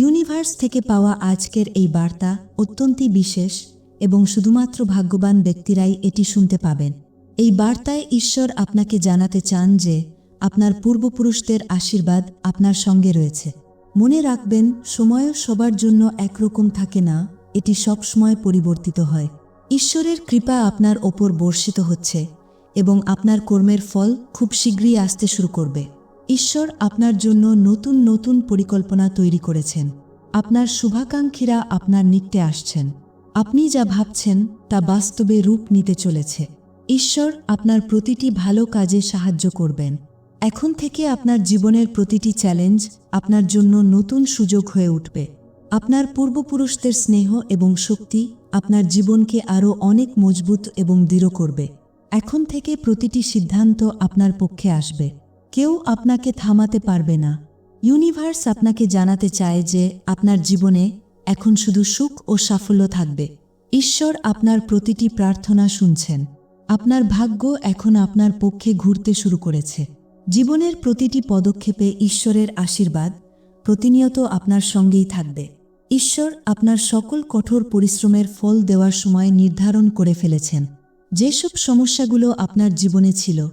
Universe থেকে পাওয়া আজকের এই বার্তা অত্যন্তই বিশেষ এবং শুধুমাত্র ভাগ্যবান ব্যক্তিরাই এটি শুনতে পাবেন। এই বার্তায় ঈশ্বর আপনাকে জানাতে চান যে আপনার পূর্বপুরুষদের আশীর্বাদ আপনার সঙ্গে রয়েছে। মনে রাখবেন, সময়ও সবার জন্য একরকম থাকে না, এটি সবসময় পরিবর্তিত হয়। ঈশ্বরের কৃপা আপনার ওপর বর্ষিত হচ্ছে এবং আপনার কর্মের ফল খুব শীঘ্রই আসতে শুরু করবে। ঈশ্বর আপনার জন্য নতুন নতুন পরিকল্পনা তৈরি করেছেন। আপনার শুভাকাঙ্ক্ষীরা আপনার নিত্যে আসছেন। আপনি যা ভাবছেন তা বাস্তবে রূপ নিতে চলেছে। ঈশ্বর আপনার প্রতিটি ভালো কাজে সাহায্য করবেন। এখন থেকে আপনার জীবনের প্রতিটি চ্যালেঞ্জ আপনার জন্য নতুন সুযোগ হয়ে উঠবে। আপনার পূর্বপুরুষদের স্নেহ এবং শক্তি আপনার জীবনকে আরও অনেক মজবুত এবং দৃঢ় করবে। এখন থেকে প্রতিটি সিদ্ধান্ত আপনার পক্ষে আসবে। কেউ আপনাকে থামাতে পারবে না। ইউনিভার্স আপনাকে জানাতে চায় যে আপনার জীবনে এখন শুধু সুখ ও সাফল্য থাকবে। ঈশ্বর আপনার প্রতিটি প্রার্থনা শুনছেন। আপনার ভাগ্য এখন আপনার পক্ষে ঘুরতে শুরু করেছে। জীবনের প্রতিটি পদক্ষেপে ঈশ্বরের আশীর্বাদ প্রতিনিয়ত আপনার সঙ্গেই থাকবে। ঈশ্বর আপনার সকল কঠোর পরিশ্রমের ফল দেওয়ার সময় নির্ধারণ করে ফেলেছেন। যেসব সমস্যাগুলো আপনার জীবনে ছিল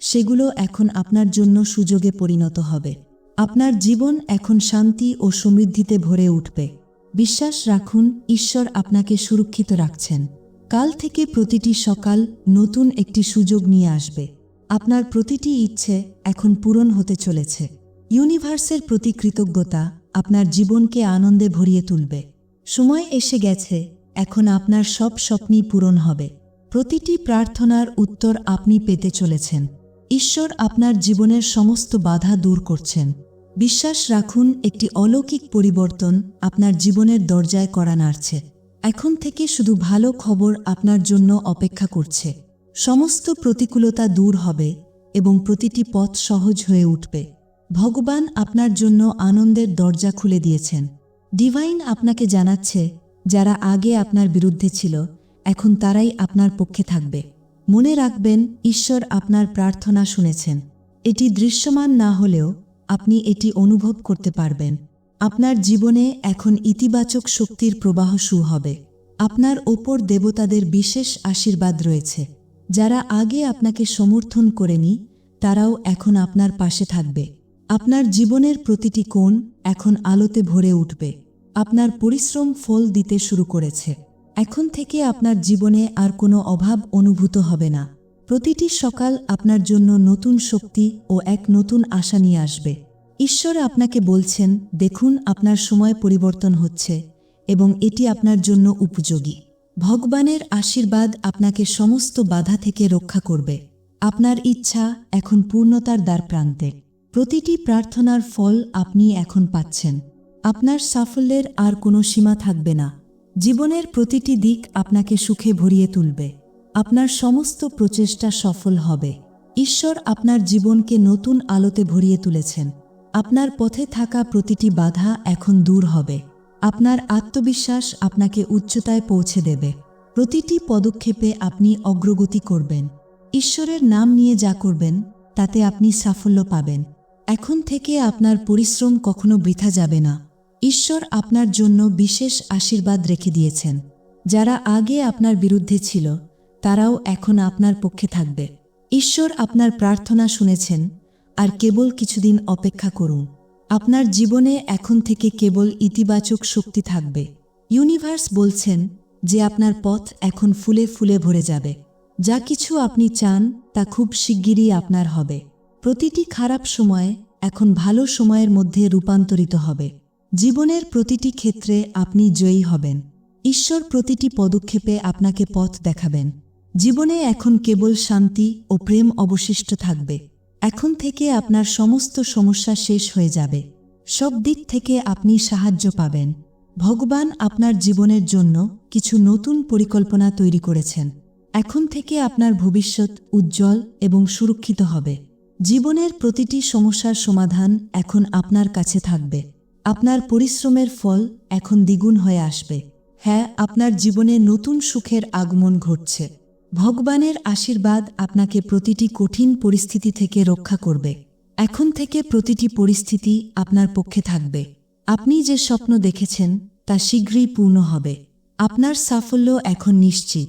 সেগুলো এখন আপনার জন্য সুযোগে পরিণত হবে। আপনার জীবন এখন শান্তি ও সমৃদ্ধিতে ভরে উঠবে। বিশ্বাস রাখুন, ঈশ্বর আপনাকে সুরক্ষিত রাখছেন। কাল থেকে প্রতিটি সকাল নতুন একটি সুযোগ নিয়ে আসবে। আপনার প্রতিটি ইচ্ছে এখন পূরণ হতে চলেছে। ইউনিভার্সের প্রতি কৃতজ্ঞতা আপনার জীবনকে আনন্দে ভরিয়ে তুলবে। সময় এসে গেছে, এখন আপনার সব স্বপ্নই পূরণ হবে। প্রতিটি প্রার্থনার উত্তর আপনি পেতে চলেছেন। ঈশ্বর আপনার জীবনের সমস্ত বাধা দূর করছেন। বিশ্বাস রাখুন, একটি অলৌকিক পরিবর্তন আপনার জীবনের দরজায় করা নাড়ছে। এখন থেকে শুধু ভালো খবর আপনার জন্য অপেক্ষা করছে। সমস্ত প্রতিকূলতা দূর হবে এবং প্রতিটি পথ সহজ হয়ে উঠবে। ভগবান আপনার জন্য আনন্দের দরজা খুলে দিয়েছেন। ডিভাইন আপনাকে জানাচ্ছে, যারা আগে আপনার বিরুদ্ধে ছিল, এখন তারাই আপনার পক্ষে থাকবে। মনে রাখবেন, ঈশ্বর আপনার প্রার্থনা শুনেছেন। এটি দৃশ্যমান না হলেও আপনি এটি অনুভব করতে পারবেন। আপনার জীবনে এখন ইতিবাচক শক্তির প্রবাহ শুরু হবে। আপনার ওপর দেবতাদের বিশেষ আশীর্বাদ রয়েছে। যারা আগে আপনাকে সমর্থন করেনি, তারাও এখন আপনার পাশে থাকবে। আপনার জীবনের প্রতিটি কোণ এখন আলোতে ভরে উঠবে। আপনার পরিশ্রম ফল দিতে শুরু করেছে। এখন থেকে আপনার জীবনে আর কোনো অভাব অনুভূত হবে না। প্রতিটি সকাল আপনার জন্য নতুন শক্তি ও এক নতুন আশা নিয়ে আসবে। ঈশ্বর আপনাকে বলছেন, দেখুন, আপনার সময় পরিবর্তন হচ্ছে এবং এটি আপনার জন্য উপযোগী। ভগবানের আশীর্বাদ আপনাকে সমস্ত বাধা থেকে রক্ষা করবে। আপনার ইচ্ছা এখন পূর্ণতার দ্বার প্রান্তে। প্রতিটি প্রার্থনার ফল আপনি এখন পাচ্ছেন। আপনার সাফল্যের আর কোনো সীমা থাকবে না। জীবনের প্রতিটি দিক আপনাকে সুখে ভরিয়ে তুলবে। আপনার সমস্ত প্রচেষ্টা সফল হবে। ঈশ্বর আপনার জীবনকে নতুন আলোতে ভরিয়ে তুলেছেন। আপনার পথে থাকা প্রতিটি বাধা এখন দূর হবে। আপনার আত্মবিশ্বাস আপনাকে উচ্চতায় পৌঁছে দেবে। প্রতিটি পদক্ষেপে আপনি অগ্রগতি করবেন। ঈশ্বরের নাম নিয়ে যা করবেন, তাতে আপনি সাফল্য পাবেন। এখন থেকে আপনার পরিশ্রম কখনো বৃথা যাবে না। ঈশ্বর আপনার জন্য বিশেষ আশীর্বাদ রেখে দিয়েছেন। যারা আগে আপনার বিরুদ্ধে ছিল, তারাও এখন আপনার পক্ষে থাকবে। ঈশ্বর আপনার প্রার্থনা শুনেছেন, আর কেবল কিছুদিন অপেক্ষা করুন। আপনার জীবনে এখন থেকে কেবল ইতিবাচক শক্তি থাকবে। ইউনিভার্স বলছেন যে আপনার পথ এখন ফুলে ফুলে ভরে যাবে। যা কিছু আপনি চান, তা খুব শিগগিরই আপনার হবে। প্রতিটি খারাপ সময় এখন ভালো সময়ের মধ্যে রূপান্তরিত হবে। জীবনের প্রতিটি ক্ষেত্রে আপনি জয়ী হবেন। ঈশ্বর প্রতিটি পদক্ষেপে আপনাকে পথ দেখাবেন। জীবনে এখন কেবল শান্তি ও প্রেম অবশিষ্ট থাকবে। এখন থেকে আপনার সমস্ত সমস্যা শেষ হয়ে যাবে। সব দিক থেকে আপনি সাহায্য পাবেন। ভগবান আপনার জীবনের জন্য কিছু নতুন পরিকল্পনা তৈরি করেছেন। এখন থেকে আপনার ভবিষ্যৎ উজ্জ্বল এবং সুরক্ষিত হবে। জীবনের প্রতিটি সমস্যার সমাধান এখন আপনার কাছে থাকবে। আপনার পরিশ্রমের ফল এখন দ্বিগুণ হয়ে আসবে। হ্যাঁ আপনার জীবনে নতুন সুখের আগমন ঘটছে। ভগবানের আশীর্বাদ আপনাকে প্রতিটি কঠিন পরিস্থিতি থেকে রক্ষা করবে। এখন থেকে প্রতিটি পরিস্থিতি আপনার পক্ষে থাকবে। আপনি যে স্বপ্ন দেখেছেন, তা শীঘ্রই পূর্ণ হবে। আপনার সাফল্য এখন নিশ্চিত।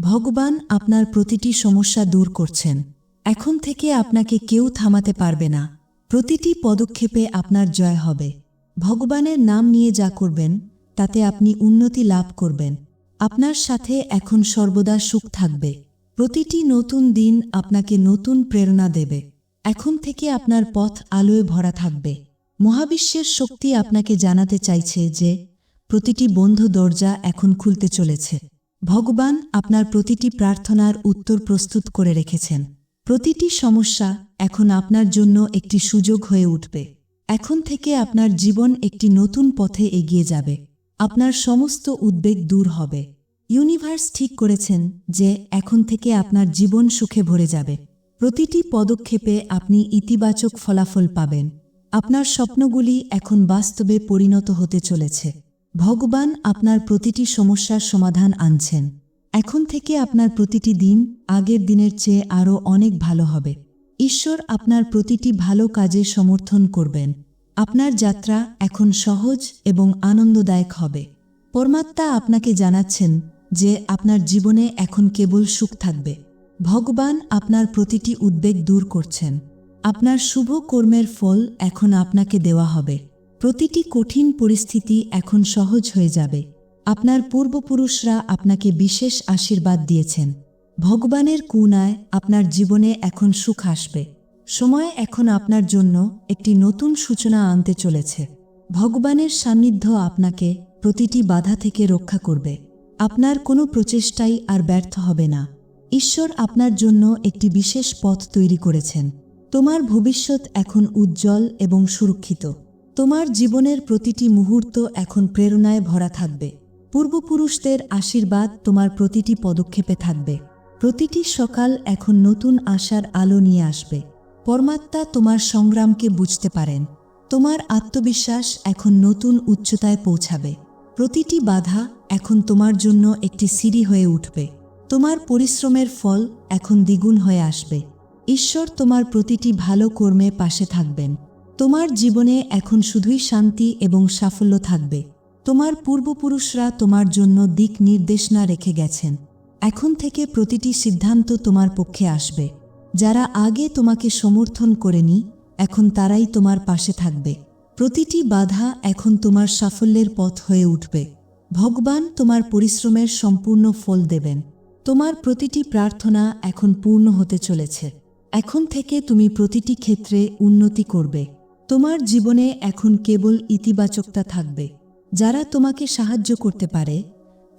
ভগবান আপনার প্রতিটি সমস্যা দূর করছেন। এখন থেকে আপনাকে কেউ থামাতে পারবে না। প্রতিটি পদক্ষেপে আপনার জয় হবে। ভগবানের নাম নিয়ে যা করবেন, তাতে আপনি উন্নতি লাভ করবেন। আপনার সাথে এখন সর্বদা সুখ থাকবে। প্রতিটি নতুন দিন আপনাকে নতুন প্রেরণা দেবে। এখন থেকে আপনার পথ আলোয় ভরা থাকবে। মহাবিশ্বের শক্তি আপনাকে জানাতে চাইছে যে, প্রতিটি বন্ধ দরজা এখন খুলতে চলেছে। ভগবান আপনার প্রতিটি প্রার্থনার উত্তর প্রস্তুত করে রেখেছেন। প্রতিটি সমস্যা এখন আপনার জন্য একটি সুযোগ হয়ে উঠবে। এখন থেকে আপনার জীবন একটি নতুন পথে এগিয়ে যাবে। আপনার সমস্ত উদ্বেগ দূর হবে। ইউনিভার্স ঠিক করেছেন যে এখন থেকে আপনার জীবন সুখে ভরে যাবে। প্রতিটি পদক্ষেপে আপনি ইতিবাচক ফলাফল পাবেন। আপনার স্বপ্নগুলি এখন বাস্তবে পরিণত হতে চলেছে। ভগবান আপনার প্রতিটি সমস্যার সমাধান আনছেন। এখন থেকে আপনার প্রতিটি দিন আগের দিনের চেয়ে আরও অনেক ভালো হবে। ঈশ্বর আপনার প্রতিটি ভালো কাজে সমর্থন করবেন। আপনার যাত্রা এখন সহজ এবং আনন্দদায়ক হবে। পরমাত্মা আপনাকে জানাচ্ছেন যে আপনার জীবনে এখন কেবল সুখ থাকবে। ভগবান আপনার প্রতিটি উদ্বেগ দূর করছেন। আপনার শুভ কর্মের ফল এখন আপনাকে দেওয়া হবে। প্রতিটি কঠিন পরিস্থিতি এখন সহজ হয়ে যাবে। আপনার পূর্বপুরুষরা আপনাকে বিশেষ আশীর্বাদ দিয়েছেন। ভগবানের কুনায় আপনার জীবনে এখন সুখ আসবে। সময় এখন আপনার জন্য একটি নতুন সূচনা আনতে চলেছে। ভগবানের সান্নিধ্য আপনাকে প্রতিটি বাধা থেকে রক্ষা করবে। আপনার কোনো প্রচেষ্টাই আর ব্যর্থ হবে না। ঈশ্বর আপনার জন্য একটি বিশেষ পথ তৈরি করেছেন। তোমার ভবিষ্যৎ এখন উজ্জ্বল এবং সুরক্ষিত। তোমার জীবনের প্রতিটি মুহূর্ত এখন প্রেরণায় ভরা থাকবে। পূর্বপুরুষদের আশীর্বাদ তোমার প্রতিটি পদক্ষেপে থাকবে। প্রতিটি সকাল এখন নতুন আশার আলো নিয়ে আসবে। পরমাত্মা তোমার সংগ্রামকে বুঝতে পারেন। তোমার আত্মবিশ্বাস এখন নতুন উচ্চতায় পৌঁছাবে। প্রতিটি বাধা এখন তোমার জন্য একটি সিঁড়ি হয়ে উঠবে। তোমার পরিশ্রমের ফল এখন দ্বিগুণ হয়ে আসবে। ঈশ্বর তোমার প্রতিটি ভালো কর্মে পাশে থাকবেন। তোমার জীবনে এখন শুধুই শান্তি এবং সাফল্য থাকবে। তোমার পূর্বপুরুষরা তোমার জন্য দিক নির্দেশনা রেখে গেছেন। এখন থেকে প্রতিটি সিদ্ধান্ত তোমার পক্ষে আসবে। যারা আগে তোমাকে সমর্থন করেনি, এখন তারাই তোমার পাশে থাকবে। প্রতিটি বাধা এখন তোমার সাফল্যের পথ হয়ে উঠবে। ভগবান তোমার পরিশ্রমের সম্পূর্ণ ফল দেবেন। তোমার প্রতিটি প্রার্থনা এখন পূর্ণ হতে চলেছে। এখন থেকে তুমি প্রতিটি ক্ষেত্রে উন্নতি করবে। তোমার জীবনে এখন কেবল ইতিবাচকতা থাকবে। যারা তোমাকে সাহায্য করতে পারে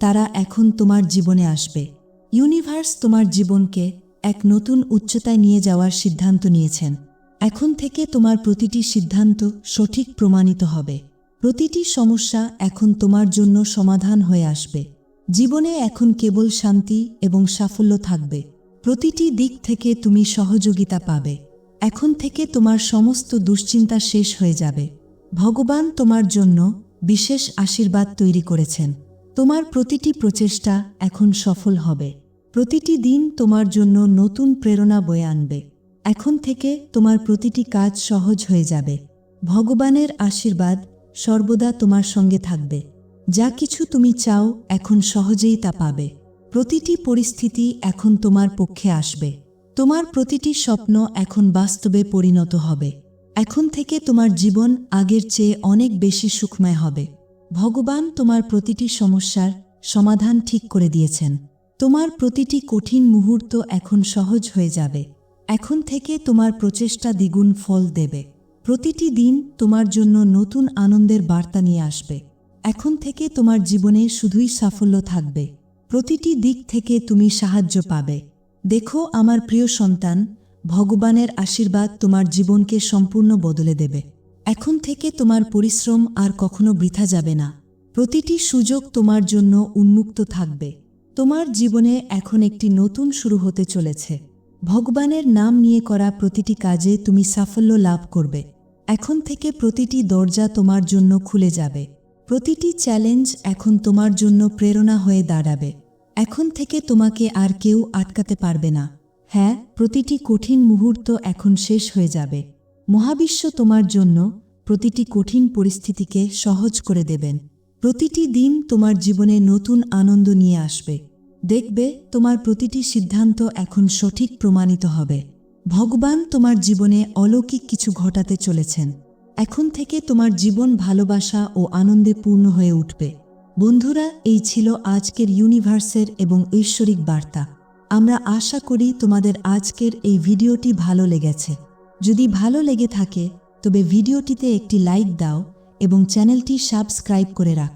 তারা এখন তোমার জীবনে আসবে। ইউনিভার্স তোমার জীবনকে এক নতুন উচ্চতায় নিয়ে যাওয়ার সিদ্ধান্ত নিয়েছেন। এখন থেকে তোমার প্রতিটি সিদ্ধান্ত সঠিক প্রমাণিত হবে। প্রতিটি সমস্যা এখন তোমার জন্য সমাধান হয়ে আসবে। জীবনে এখন কেবল শান্তি এবং সাফল্য থাকবে। প্রতিটি দিক থেকে তুমি সহযোগিতা পাবে। এখন থেকে তোমার সমস্ত দুশ্চিন্তা শেষ হয়ে যাবে। ভগবান তোমার জন্য বিশেষ আশীর্বাদ তৈরি করেছেন। তোমার প্রতিটি প্রচেষ্টা এখন সফল হবে। প্রতিটি দিন তোমার জন্য নতুন প্রেরণা বয়ে আনবে। এখন থেকে তোমার প্রতিটি কাজ সহজ হয়ে যাবে। ভগবানের আশীর্বাদ সর্বদা তোমার সঙ্গে থাকবে। যা কিছু তুমি চাও এখন সহজেই তা পাবে। প্রতিটি পরিস্থিতি এখন তোমার পক্ষে আসবে। তোমার প্রতিটি স্বপ্ন এখন বাস্তবে পরিণত হবে। এখন থেকে তোমার জীবন আগের চেয়ে অনেক বেশি সুখময় হবে। ভগবান তোমার প্রতিটি সমস্যার সমাধান ঠিক করে দিয়েছেন। তোমার প্রতিটি কঠিন মুহূর্ত এখন সহজ হয়ে যাবে। এখন থেকে তোমার প্রচেষ্টা দ্বিগুণ ফল দেবে। প্রতিটি দিন তোমার জন্য নতুন আনন্দের বার্তা নিয়ে আসবে। এখন থেকে তোমার জীবনে শুধুই সাফল্য থাকবে। প্রতিটি দিক থেকে তুমি সাহায্য পাবে। দেখো, আমার প্রিয় সন্তান, ভগবানের আশীর্বাদ তোমার জীবনকে সম্পূর্ণ বদলে দেবে। এখন থেকে তোমার পরিশ্রম আর কখনো বৃথা যাবে না। প্রতিটি সুযোগ তোমার জন্য উন্মুক্ত থাকবে। তোমার জীবনে এখন একটি নতুন শুরু হতে চলেছে। ভগবানের নাম নিয়ে করা প্রতিটি কাজে তুমি সাফল্য লাভ করবে। এখন থেকে প্রতিটি দরজা তোমার জন্য খুলে যাবে। প্রতিটি চ্যালেঞ্জ এখন তোমার জন্য প্রেরণা হয়ে দাঁড়াবে। এখন থেকে তোমাকে আর কেউ আটকাতে পারবে না। হ্যাঁ প্রতিটি কঠিন মুহূর্ত এখন শেষ হয়ে যাবে। মহাবিশ্ব তোমার জন্য প্রতিটি কঠিন পরিস্থিতিকে সহজ করে দেবেন। প্রতিটি দিন তোমার জীবনে নতুন আনন্দ নিয়ে আসবে। দেখবে তোমার প্রতিটি সিদ্ধান্ত এখন সঠিক প্রমাণিত হবে। ভগবান তোমার জীবনে অলৌকিক কিছু ঘটাতে চলেছেন। এখন থেকে তোমার জীবন ভালোবাসা ও আনন্দে পূর্ণ হয়ে উঠবে। বন্ধুরা, এই ছিল আজকের ইউনিভার্সের এবং ঐশ্বরিক বার্তা। আমরা আশা করি তোমাদের আজকের এই ভিডিওটি ভালো লেগেছে। যদি ভালো লেগে থাকে, তবে ভিডিওটিতে একটি লাইক দাও এবং চ্যানেলটি সাবস্ক্রাইব করে রাখ।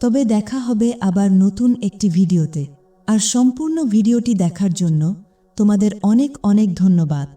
তবে দেখা হবে আবার নতুন একটি ভিডিওতে। আর সম্পূর্ণ ভিডিওটি দেখার জন্য তোমাদের অনেক অনেক ধন্যবাদ।